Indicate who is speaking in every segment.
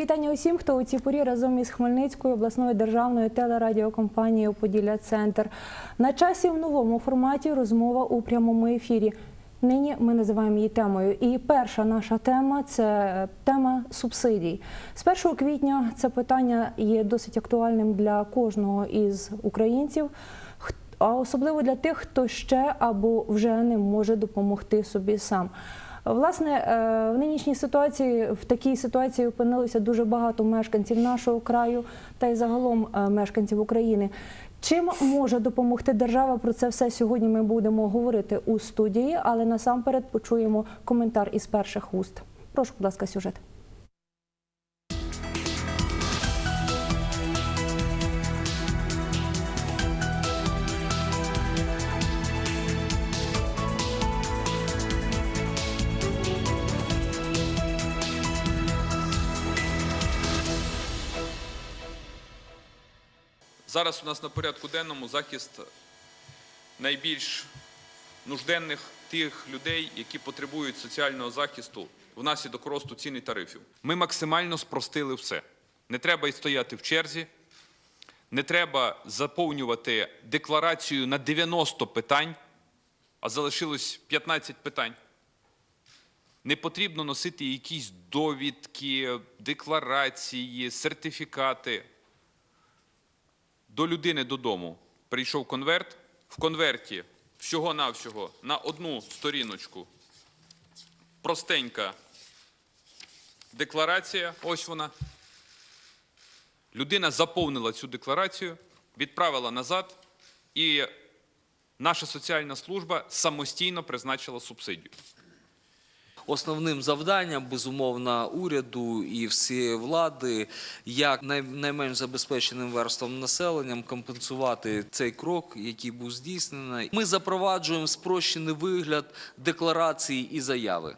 Speaker 1: Вітання усім, хто у цій порі разом із Хмельницькою обласною державною телерадіокомпанією Поділля Центр. На часі в новому форматі розмова у прямому ефірі. Нині ми називаємо її темою. І перша наша тема це тема субсидій. З 1 квітня це питання є досить актуальним для кожного із українців, а особливо для тих, хто ще або вже не може допомогти собі сам. Власне, е, в нинішній ситуації в такій ситуації опинилося дуже багато мешканців нашого краю та й загалом е, мешканців України. Чим може допомогти держава? Про це все сьогодні ми будемо говорити у студії, але насамперед почуємо коментар із перших уст. Прошу, будь ласка, сюжет.
Speaker 2: Зараз у нас на порядку денному захист найбільш нужденних тих людей, які потребують соціального захисту внаслідок росту цін і тарифів. Ми максимально спростили все. Не треба й стояти в черзі, не треба заповнювати декларацію на 90 питань, а залишилось 15 питань. Не потрібно носити якісь довідки, декларації, сертифікати до людини додому прийшов конверт. В конверті всього-навсього на одну сторіночку простенька декларація. Ось вона. Людина заповнила цю декларацію, відправила назад, і наша соціальна служба самостійно призначила субсидію.
Speaker 3: Основним завданням, безумовно, уряду і всієї влади, як найменш забезпеченим верством населенням компенсувати цей крок, який був здійснений. Ми запроваджуємо спрощений вигляд декларації і заяви.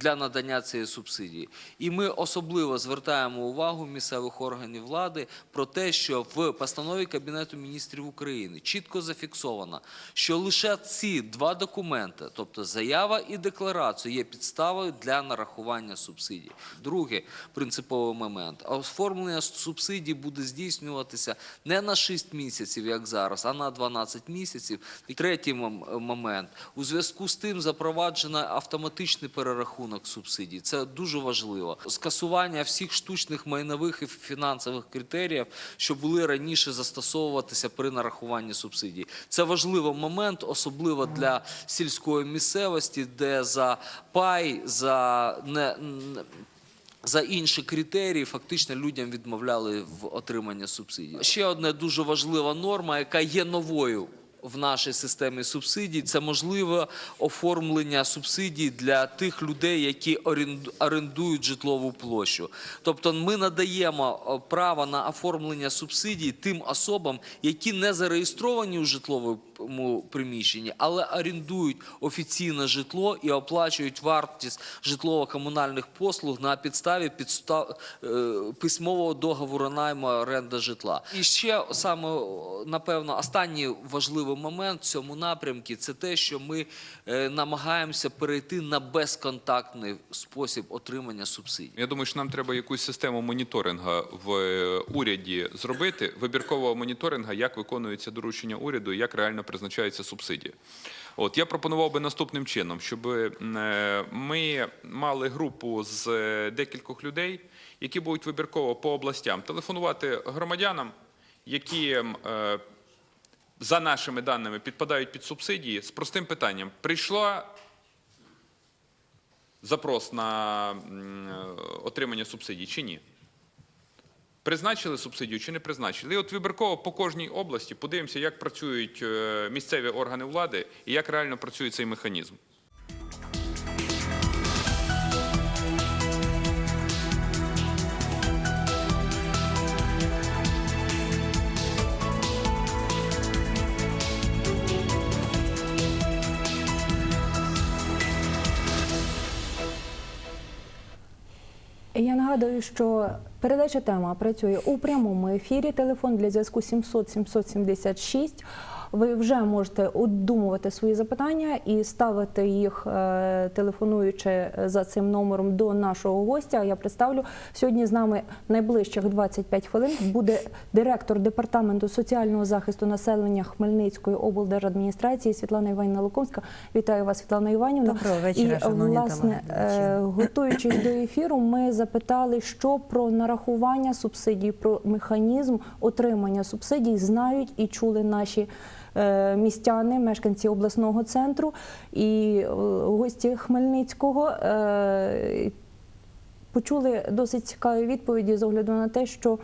Speaker 3: Для надання цієї субсидії, і ми особливо звертаємо увагу місцевих органів влади про те, що в постанові Кабінету міністрів України чітко зафіксовано, що лише ці два документи, тобто заява і декларація, є підставою для нарахування субсидій. Другий принциповий момент: оформлення субсидій буде здійснюватися не на 6 місяців, як зараз, а на 12 місяців. І третій момент у зв'язку з тим запроваджено автоматичний перерахунок субсидій. Це дуже важливо. Скасування всіх штучних майнових і фінансових критеріїв, що були раніше застосовуватися при нарахуванні субсидій. Це важливий момент, особливо для сільської місцевості, де за пай, за не. за інші критерії фактично людям відмовляли в отриманні субсидій. Ще одна дуже важлива норма, яка є новою в нашій системі субсидій, це можливе оформлення субсидій для тих людей, які оренду- орендують житлову площу. Тобто ми надаємо право на оформлення субсидій тим особам, які не зареєстровані у житловому приміщенні, але орендують офіційне житло і оплачують вартість житлово-комунальних послуг на підставі підстав е, письмового договору найму оренда житла. І ще саме напевно останній важливий момент в цьому напрямку це те, що ми е, намагаємося перейти на безконтактний спосіб отримання субсидій.
Speaker 2: Я думаю, що нам треба якусь систему моніторингу в е, уряді зробити, вибіркового моніторингу, як виконується доручення уряду, як реально призначаються субсидії. От я пропонував би наступним чином, щоб е, ми мали групу з декількох людей, які будуть вибірково по областям телефонувати громадянам, які за нашими даними підпадають під субсидії, з простим питанням: прийшла запрос на отримання субсидій чи ні? Призначили субсидію чи не призначили? І от вибірково по кожній області подивимося, як працюють е, місцеві органи влади і як реально працює цей механізм.
Speaker 1: Я нагадую, що передача тема працює у прямому ефірі. Телефон для зв'язку 700 776. Ви вже можете обдумувати свої запитання і ставити їх, е, телефонуючи за цим номером до нашого гостя. Я представлю сьогодні з нами найближчих 25 хвилин буде директор департаменту соціального захисту населення Хмельницької облдержадміністрації Світлана Іванівна Лукомська. Вітаю вас, Світлана Іванівна.
Speaker 4: Доброго вечора,
Speaker 1: І,
Speaker 4: шановні
Speaker 1: власне, е, готуючись до ефіру, ми запитали, що про нарахування субсидій, про механізм отримання субсидій знають і чули наші. Е, Містяни, мешканці обласного центру і е, гості Хмельницького е, почули досить цікаві відповіді з огляду на те, що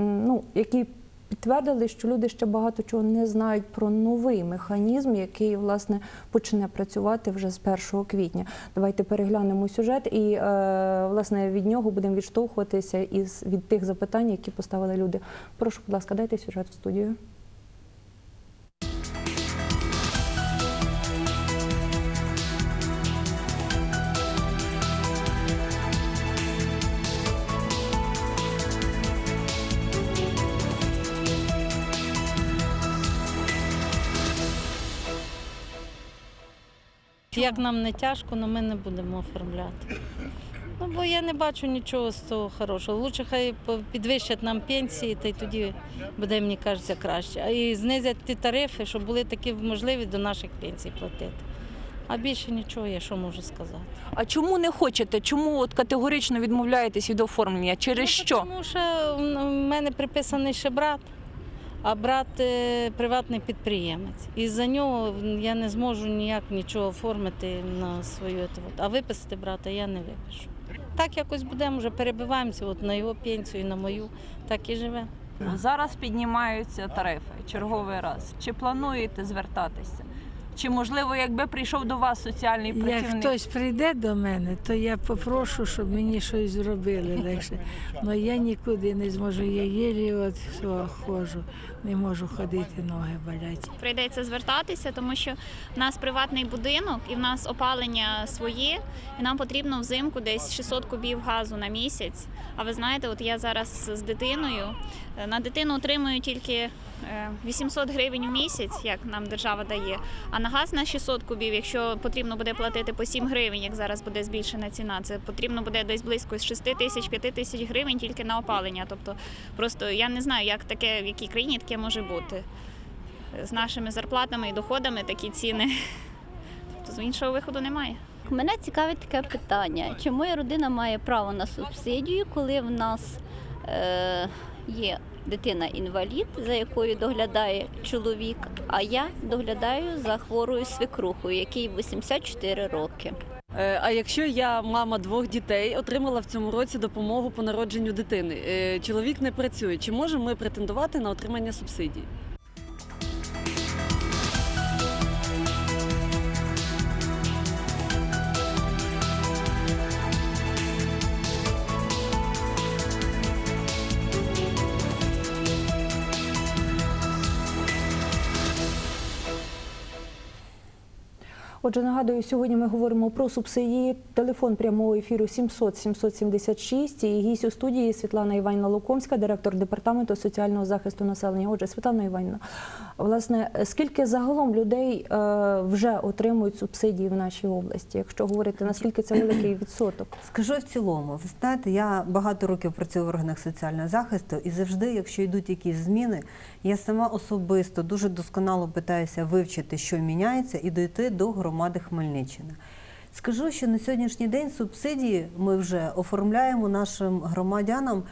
Speaker 1: ну, які підтвердили, що люди ще багато чого не знають про новий механізм, який власне почне працювати вже з 1 квітня. Давайте переглянемо сюжет і власне від нього будемо відштовхуватися із від тих запитань, які поставили люди. Прошу, будь ласка, дайте сюжет в студію.
Speaker 5: Як нам не тяжко, але ми не будемо оформляти. Ну, бо я не бачу нічого з того хорошого. Лучше хай підвищать нам пенсії, та й тоді буде, мені кажеться, краще. А і знизять ті тарифи, щоб були такі можливі до наших пенсій платити. А більше нічого я що можу сказати.
Speaker 6: А чому не хочете? Чому от категорично відмовляєтесь від оформлення? Через
Speaker 5: Ну,
Speaker 6: що?
Speaker 5: Тому що в мене приписаний ще брат, а брат е, приватний підприємець. І за нього я не зможу ніяк нічого оформити на свою. А виписати брата я не випишу. Так якось будемо, вже перебиваємося от на його пенсію, на мою, так і живемо.
Speaker 6: Зараз піднімаються тарифи черговий раз. Чи плануєте звертатися? Чи можливо, якби прийшов до вас соціальний
Speaker 7: Як хтось прийде до мене, то я попрошу, щоб мені щось зробили легше. Але я нікуди не зможу. Я єлі от всього ходжу, не можу ходити, ноги болять.
Speaker 8: прийдеться звертатися, тому що в нас приватний будинок і в нас опалення своє, і нам потрібно взимку десь 600 кубів газу на місяць. А ви знаєте, от я зараз з дитиною е, на дитину отримую тільки е, 800 гривень в місяць, як нам держава дає. А на газ на 600 кубів, якщо потрібно буде платити по 7 гривень, як зараз буде збільшена ціна, це потрібно буде десь близько з 6 тисяч 5 тисяч гривень тільки на опалення. Тобто, просто я не знаю, як таке в якій країні таке може бути з нашими зарплатами і доходами такі ціни. Тобто з іншого виходу немає.
Speaker 9: Мене цікавить таке питання. Чи моя родина має право на субсидію, коли в нас е, є дитина-інвалід, за якою доглядає чоловік, а я доглядаю за хворою свекрухою, якій 84 роки.
Speaker 10: Е, А якщо я мама двох дітей, отримала в цьому році допомогу по народженню дитини, е, чоловік не працює, чи можемо ми претендувати на отримання субсидій?
Speaker 1: Отже, нагадую, сьогодні ми говоримо про субсидії. Телефон прямого ефіру 700 776 і гість у студії Світлана Іванівна Лукомська, директор департаменту соціального захисту населення. Отже, Світлана Іванівна, власне, скільки загалом людей е, вже отримують субсидії в нашій області? Якщо говорити, наскільки це великий відсоток?
Speaker 4: Скажу в цілому, ви знаєте, я багато років працюю в органах соціального захисту, і завжди, якщо йдуть якісь зміни, я сама особисто дуже досконало питаюся вивчити, що міняється, і дойти до громади Хмельниччини. Скажу, що на сьогоднішній день субсидії ми вже оформляємо нашим громадянам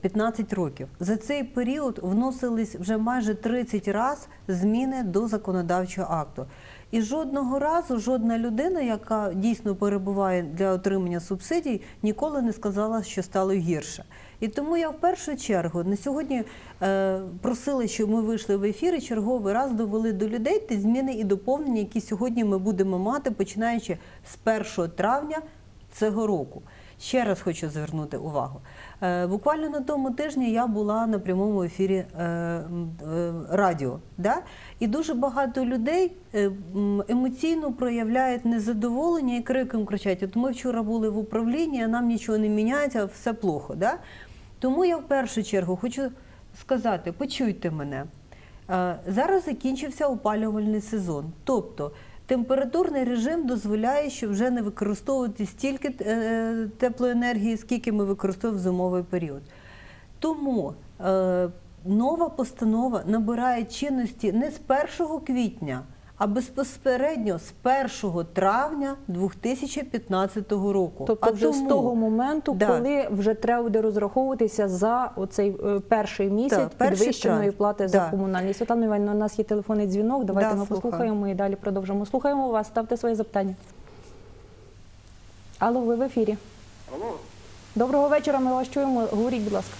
Speaker 4: 15 років. За цей період вносились вже майже 30 разів зміни до законодавчого акту. І жодного разу жодна людина, яка дійсно перебуває для отримання субсидій, ніколи не сказала, що стало гірше. І тому я в першу чергу на сьогодні е, просила, щоб ми вийшли в ефір і черговий раз довели до людей ті зміни і доповнення, які сьогодні ми будемо мати, починаючи з 1 травня цього року. Ще раз хочу звернути увагу. Е, буквально на тому тижні я була на прямому ефірі е, е, радіо. Да? І дуже багато людей емоційно проявляють незадоволення і криком кричать: От ми вчора були в управлінні, а нам нічого не міняється, все плохо. Да? Тому я в першу чергу хочу сказати: почуйте мене. Е, Зараз закінчився опалювальний сезон. Тобто температурний режим дозволяє, що вже не використовувати стільки е, теплоенергії, скільки ми використовуємо в зимовий період. Тому е, нова постанова набирає чинності не з 1 квітня, а безпосередньо з 1 травня 2015 року.
Speaker 1: Тобто
Speaker 4: а
Speaker 1: вже з того моменту,
Speaker 4: Да.
Speaker 1: коли вже треба буде розраховуватися за оцей е, перший місяць підвищеної плати за комунальні. Світлана Іванівна, у нас є телефонний дзвінок. Давайте
Speaker 4: Да,
Speaker 1: ми
Speaker 4: слухаю.
Speaker 1: послухаємо і далі продовжимо. Слухаємо вас, ставте свої запитання. Алло, ви в ефірі.
Speaker 11: Алло.
Speaker 1: Доброго вечора, ми вас чуємо. Говоріть, будь ласка.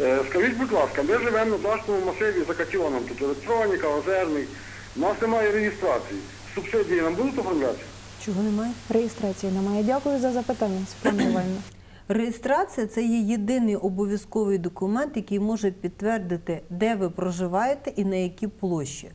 Speaker 11: Е, Скажіть, будь ласка, ми живемо на дачному масиві за Катіоном, тут електроніка, озерний. У нас немає реєстрації. Субсидії нам будуть оформляти?
Speaker 4: Чого немає?
Speaker 1: Реєстрації немає. Дякую за запитання, Іванівна.
Speaker 4: Реєстрація це є єдиний обов'язковий документ, який може підтвердити, де ви проживаєте і на якій площі.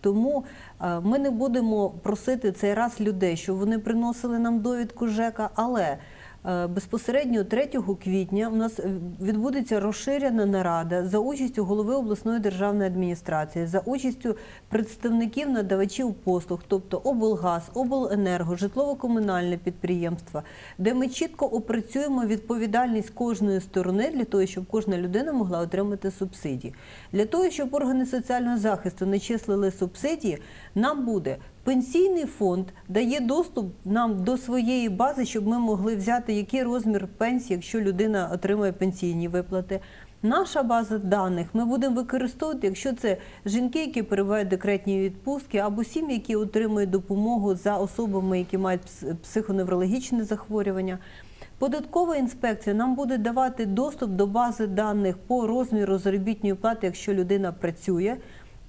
Speaker 4: Тому е, ми не будемо просити цей раз людей, щоб вони приносили нам довідку ЖЕКа, але безпосередньо 3 квітня у нас е, відбудеться розширена нарада за участю голови обласної державної адміністрації, за участю представників надавачів послуг, тобто облгаз, обленерго, житлово-комунальне підприємства, де ми чітко опрацюємо відповідальність кожної сторони для того, щоб кожна людина могла отримати субсидії. Для того, щоб органи соціального захисту не числили субсидії, нам буде пенсійний фонд дає доступ нам до своєї бази, щоб ми могли взяти який розмір пенсії, якщо людина отримує пенсійні виплати. Наша база даних ми будемо використовувати, якщо це жінки, які перебувають декретні відпустки, або сім'ї, які отримують допомогу за особами, які мають психоневрологічне захворювання. Податкова інспекція нам буде давати доступ до бази даних по розміру заробітної плати, якщо людина працює,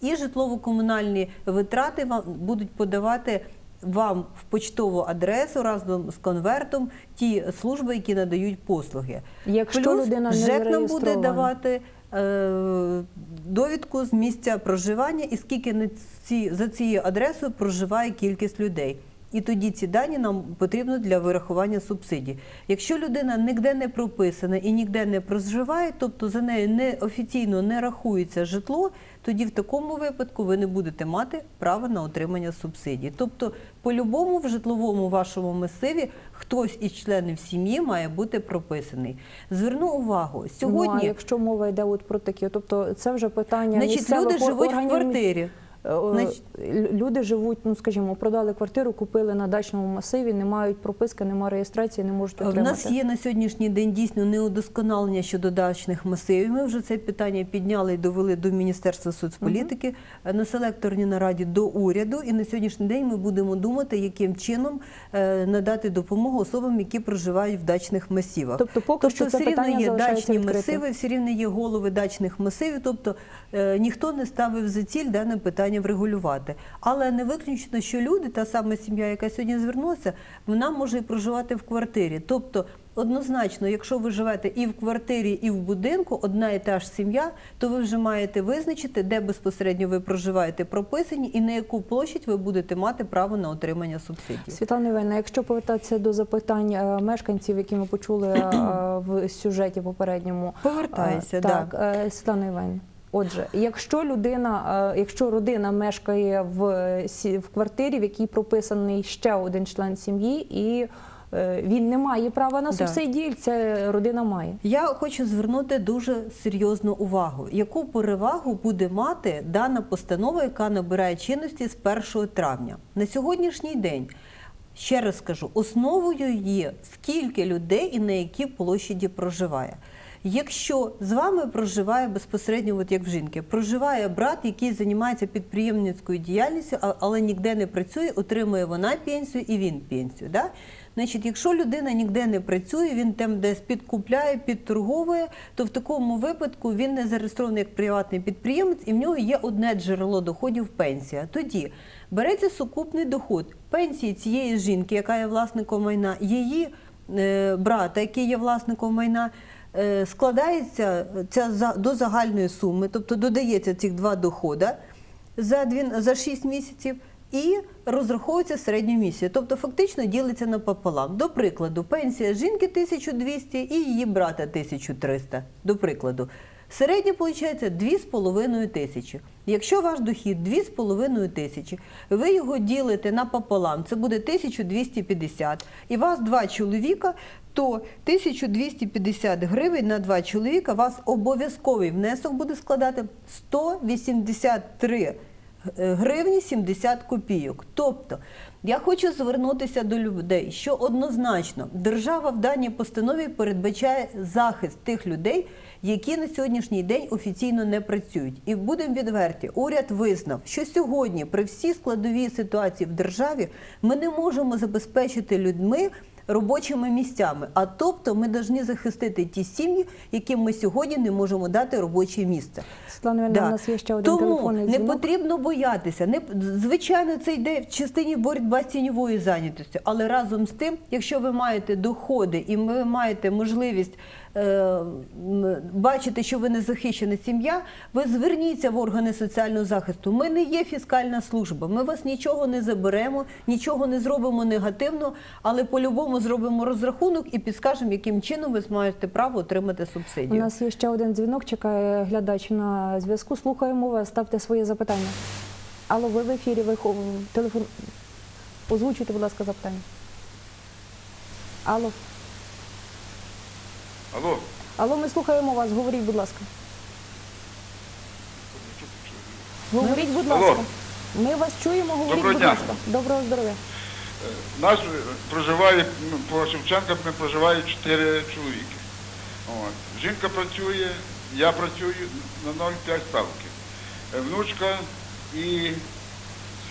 Speaker 4: і житлово-комунальні витрати вам будуть подавати вам в почтову адресу разом з конвертом ті служби, які надають послуги.
Speaker 1: Якщо
Speaker 4: Плюс
Speaker 1: людина не
Speaker 4: ЖЕК нам буде давати е, довідку з місця проживання і скільки на ці, за цією адресою проживає кількість людей. І тоді ці дані нам потрібно для вирахування субсидій. Якщо людина ніде не прописана і ніде не проживає, тобто за нею не офіційно не рахується житло, тоді в такому випадку ви не будете мати права на отримання субсидій. Тобто, по-любому в житловому вашому масиві хтось із членів сім'ї має бути прописаний. Зверну увагу,
Speaker 1: Ну, а якщо мова йде от про такі, тобто це вже питання
Speaker 4: значить, люди живуть в квартирі.
Speaker 1: Е, е,
Speaker 4: Значить-
Speaker 1: Люди живуть, ну скажімо, продали квартиру, купили на дачному масиві, не мають прописки, немає реєстрації, не можуть
Speaker 4: В
Speaker 1: отримати.
Speaker 4: нас є на сьогоднішній день дійсно неудосконалення щодо дачних масивів. Ми вже це питання підняли і довели до Міністерства соцполітики е, на селекторній нараді до уряду. І на сьогоднішній день ми будемо думати, яким чином е, надати допомогу особам, які проживають в дачних масивах.
Speaker 1: Тобто поки що це
Speaker 4: все рівно є дачні
Speaker 1: відкритим.
Speaker 4: масиви, все рівно є голови дачних масивів. Тобто е, ніхто не ставив за ціль дане питання врегулювати. Але не виключно, що люди, та сама сім'я, яка сьогодні звернулася, вона може і проживати в квартирі. Тобто, однозначно, якщо ви живете і в квартирі, і в будинку, одна і та ж сім'я, то ви вже маєте визначити, де безпосередньо ви проживаєте, прописані, і на яку площадь ви будете мати право на отримання субсидій.
Speaker 1: Світлана Івановна, якщо повертатися до запитань е, мешканців, які ми почули е, в сюжеті попередньому,
Speaker 4: Повертаюся,
Speaker 1: Е,
Speaker 4: да.
Speaker 1: е, Світлана Іванівна. Отже, якщо людина, е, якщо родина мешкає в, е, в квартирі, в якій прописаний ще один член сім'ї, і е, він не має права на
Speaker 4: Да.
Speaker 1: субсидії, це родина має.
Speaker 4: Я хочу звернути дуже серйозну увагу, яку перевагу буде мати дана постанова, яка набирає чинності з 1 травня. На сьогоднішній день, ще раз скажу, основою є скільки людей і на якій площаді проживає. Якщо з вами проживає безпосередньо, от як в жінки, проживає брат, який займається підприємницькою діяльністю, але ніде не працює, отримує вона пенсію і він пенсію. Да? Значить, якщо людина ніде не працює, він там десь підкупляє, підторговує, то в такому випадку він не зареєстрований як приватний підприємець, і в нього є одне джерело доходів пенсія. Тоді береться сукупний доход пенсії цієї жінки, яка є власником майна, її е, брата, який є власником майна. Е, Складається ця до загальної суми, тобто додається цих два доходи за, дві, за 6 місяців і розраховується середньомісячно. Тобто фактично ділиться напополам. До прикладу, пенсія жінки 1200 і її брата 1300. До прикладу. Середнє виходить 2,5 тисячі. Якщо ваш дохід 2,5 тисячі, ви його ділите напополам, це буде 1250, і вас два чоловіка, то 1250 гривень на два чоловіка, вас обов'язковий внесок буде складати 183 гривні 70 копійок. Тобто, я хочу звернутися до людей, що однозначно держава в даній постанові передбачає захист тих людей, які на сьогоднішній день офіційно не працюють. І будемо відверті, уряд визнав, що сьогодні при всій складовій ситуації в державі ми не можемо забезпечити людьми. Робочими місцями, а тобто ми повинні захистити ті сім'ї, яким ми сьогодні не можемо дати робоче місце.
Speaker 1: Світлана да. у нас є ще один
Speaker 4: Тому не
Speaker 1: дзвінок.
Speaker 4: потрібно боятися. Не звичайно, це йде в частині боротьба з тіньовою зайнятістю. Але разом з тим, якщо ви маєте доходи і ви маєте можливість е, м, бачити, що ви не захищена сім'я, ви зверніться в органи соціального захисту. Ми не є фіскальна служба. Ми вас нічого не заберемо, нічого не зробимо негативно, але по-любому зробимо розрахунок і підскажемо, яким чином ви маєте право отримати
Speaker 1: У нас є ще один дзвінок, чекає глядач на зв'язку. Слухаємо вас, ставте своє запитання. Алло, ви в ефірі, ви телефон. Озвучуйте, будь ласка, запитання. Алло,
Speaker 11: Алло,
Speaker 1: алло, ми слухаємо вас. Говоріть, будь ласка. Говоріть, будь
Speaker 11: Алло.
Speaker 1: ласка. Ми вас чуємо, говоріть,
Speaker 11: Доброго
Speaker 1: будь
Speaker 11: дня.
Speaker 1: ласка. Доброго здоров'я.
Speaker 11: Нас е, проживає ну, по Шевченка ми проживає чотири чоловіки. От. Жінка працює, я працюю на 0,5 ставки. Е, Внучка і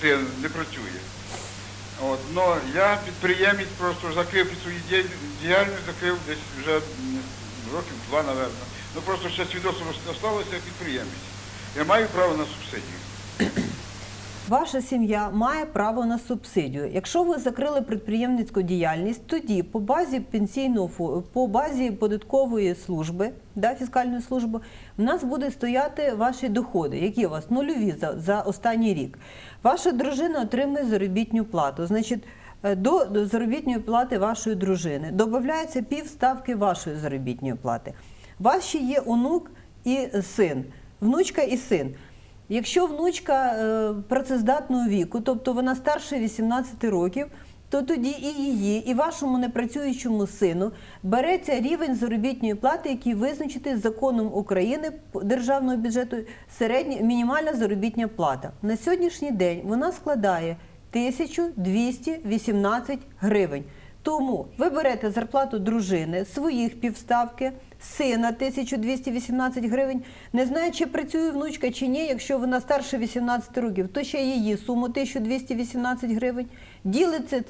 Speaker 11: син не працює. От. Но я підприємець просто закрив свою діяльність, закрив десь вже років два, напевно. Ну просто ще свідоцтво залишилося підприємець. Я маю право на субсидію.
Speaker 4: Ваша сім'я має право на субсидію. Якщо ви закрили підприємницьку діяльність, тоді по базі пенсійного по базі податкової служби, да, фіскальної служби, в нас буде стояти ваші доходи, які у вас нульові за, за останній рік. Ваша дружина отримує заробітну плату. Значить, е, до, заробітної плати вашої дружини додається півставки вашої заробітної плати. Ще є онук і син, внучка і син. Якщо внучка е, працездатного віку, тобто вона старше 18 років, то тоді і її, і вашому непрацюючому сину береться рівень заробітної плати, який визначений законом України державного бюджету середня мінімальна заробітня плата. На сьогоднішній день вона складає 1218 гривень. Тому ви берете зарплату дружини, своїх півставки, сина 1218 гривень. Не знаю, чи працює внучка чи ні. Якщо вона старше 18 років, то ще її суму 1218 гривень. Ділиться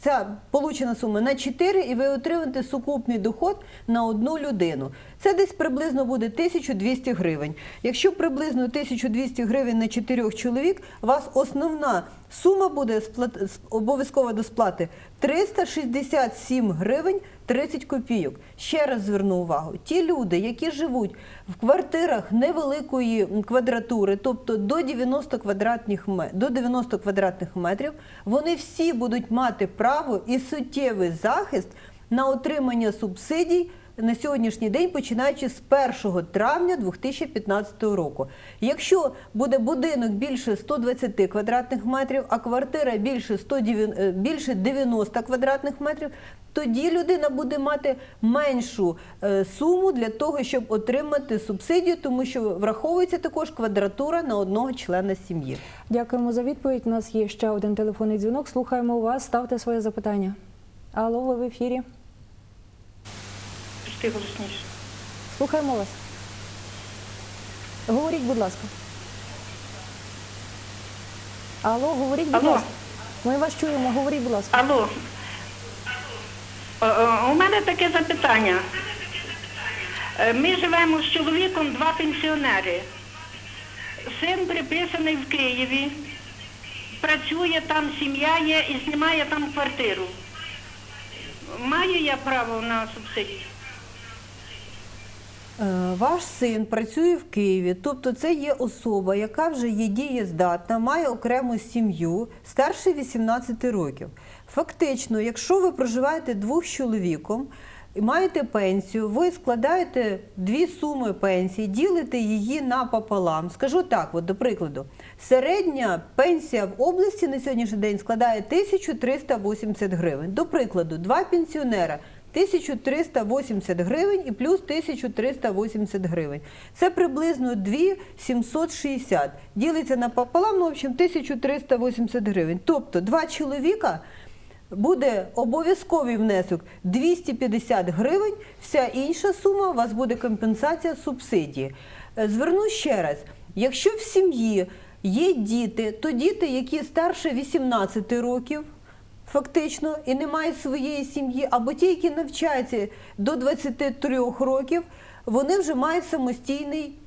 Speaker 4: ця получена сума на 4 і ви отримаєте сукупний доход на одну людину. Це десь приблизно буде 1200 гривень. Якщо приблизно 1200 гривень на 4 чоловік, у вас основна сума буде обов'язково до сплати 367 гривень 30 копійок. Ще раз зверну увагу: ті люди, які живуть в квартирах невеликої квадратури, тобто до 90 квадратних ме- до 90 квадратних метрів, вони всі будуть мати право і суттєвий захист на отримання субсидій на сьогоднішній день, починаючи з 1 травня 2015 року. Якщо буде будинок більше 120 квадратних метрів, а квартира більше 109 е, більше 90 квадратних метрів, тоді людина буде мати меншу е, суму для того, щоб отримати субсидію, тому що враховується також квадратура на одного члена сім'ї.
Speaker 1: Дякуємо за відповідь. У нас є ще один телефонний дзвінок. Слухаємо вас, ставте своє запитання. Алло, ви в ефірі.
Speaker 12: Ти голосніше.
Speaker 1: Слухаємо вас. Говоріть, будь ласка. Алло, говоріть, будь
Speaker 12: Алло.
Speaker 1: ласка. Ми вас чуємо, говоріть, будь ласка.
Speaker 12: Алло. Е, е, У мене таке запитання. Е, Ми живемо з чоловіком два пенсіонери. Син приписаний в Києві, працює там, сім'я є і знімає там квартиру. Маю я право на субсидію?
Speaker 4: Е, Ваш син працює в Києві, тобто це є особа, яка вже є дієздатна, має окрему сім'ю, старше 18 років. Фактично, якщо ви проживаєте двох з чоловіком, і маєте пенсію, ви складаєте дві суми пенсії, ділите її напополам. Скажу так, от, до прикладу, середня пенсія в області на сьогоднішній день складає 1380 гривень. До прикладу, два пенсіонера. 1380 гривень і плюс 1380 гривень. Це приблизно 2760. Ділиться напополам, ну, в общем, 1380 гривень. Тобто два чоловіка буде обов'язковий внесок 250 гривень, вся інша сума у вас буде компенсація субсидії. Е, Зверну ще раз, якщо в сім'ї є діти, то діти, які старше 18 років, фактично, і не мають своєї сім'ї, або ті, які навчаються до 23 років, вони вже мають самостійний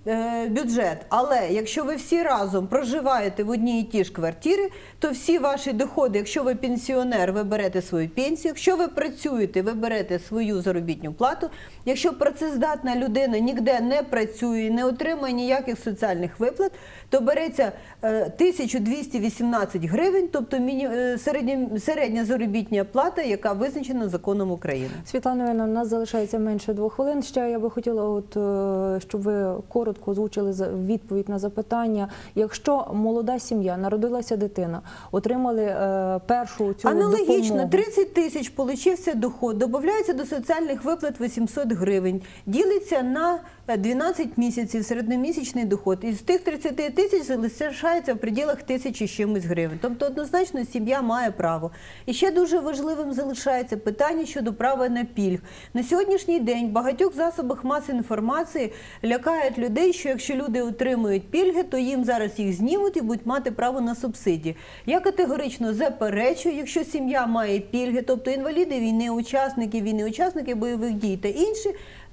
Speaker 4: бюджет. Але якщо ви всі разом проживаєте в одній і тій ж квартирі, то всі ваші доходи, якщо ви пенсіонер, ви берете свою пенсію, якщо ви працюєте, ви берете свою заробітну плату. Якщо працездатна людина ніде не працює, не отримує ніяких соціальних виплат, то береться е, 1218 гривень, тобто е, середня, середня заробітня плата, яка визначена законом України.
Speaker 1: Світлана у нас залишається менше двох хвилин. Ще я би хотіла, от, е, щоб ви коротко озвучили за- відповідь на запитання. Якщо молода сім'я, народилася дитина, отримали е, першу цю
Speaker 4: Аналогічно,
Speaker 1: допомогу.
Speaker 4: 30 тисяч получився доход, додається до соціальних виплат 800 гривень, ділиться на е, 12 місяців середньомісячний доход. Із тих 30 тисяч залишається в пределах тисячі з чимось гривень. Тобто однозначно сім'я має право. І ще дуже важливим залишається питання щодо права на пільг. На сьогоднішній день в багатьох засобах масової інформації лякають людей, що якщо люди отримують пільги, то їм зараз їх знімуть і будуть мати право на субсидії. Я категорично заперечую, якщо сім'я має пільги, тобто інваліди війни, учасники війни, учасники бойових дій та інші.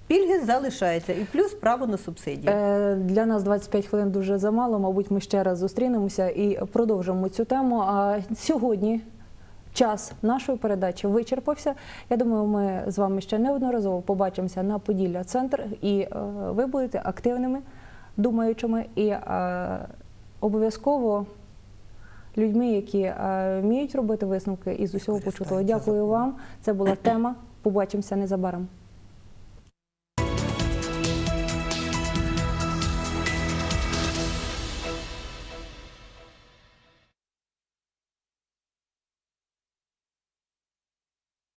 Speaker 4: Пільги залишаються і плюс право на субсидії.
Speaker 1: Е, Для нас 25 хвилин дуже замало. Мабуть, ми ще раз зустрінемося і продовжимо цю тему. А сьогодні час нашої передачі вичерпався. Я думаю, ми з вами ще неодноразово побачимося на Поділля Центр, і е, ви будете активними, думаючими і е, обов'язково людьми, які е, вміють робити висновки із усього почутого. Дякую вам. Це була тема. Побачимося незабаром.